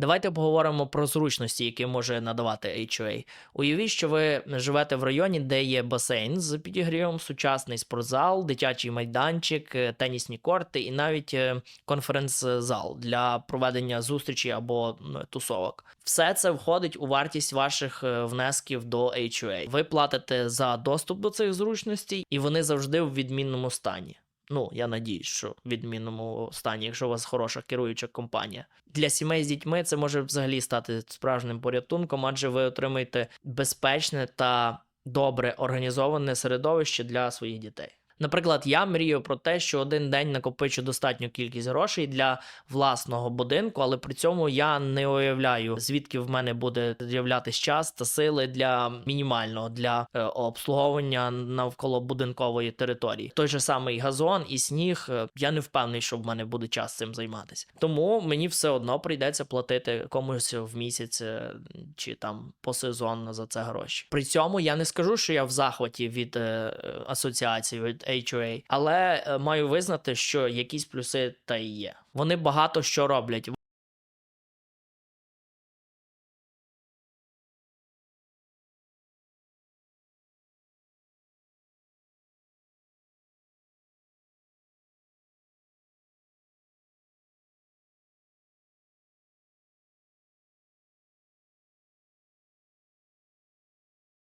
Давайте поговоримо про зручності, які може надавати HOA. Уявіть, що ви живете в районі, де є басейн з підігрівом, сучасний спортзал, дитячий майданчик, е, тенісні корти і навіть е, конференц-зал для проведення зустрічі або тусовок. Все це входить у вартість ваших е, внесків до HOA. Ви платите за доступ до цих зручностей, і вони завжди в відмінному стані. Ну, я надіюсь, що в відмінному стані, якщо у вас хороша керуюча компанія. Для сімей з дітьми це може взагалі стати справжнім порятунком, адже ви отримаєте безпечне та добре організоване середовище для своїх дітей. Наприклад, я мрію про те, що один день накопичу достатню кількість грошей для власного будинку, але при цьому я не уявляю, звідки в мене буде з'являтися час та сили для мінімального для е, обслуговування навколо будинкової території. Той же самий газон і сніг. е, Я не впевнений, що в мене буде час цим займатися. Тому мені все одно прийдеться платити комусь в місяць е, чи там посезонно за це гроші. При цьому я не скажу, що я в захваті від е, асоціації від HOA, але е, маю визнати, що якісь плюси та й є. Вони багато що роблять.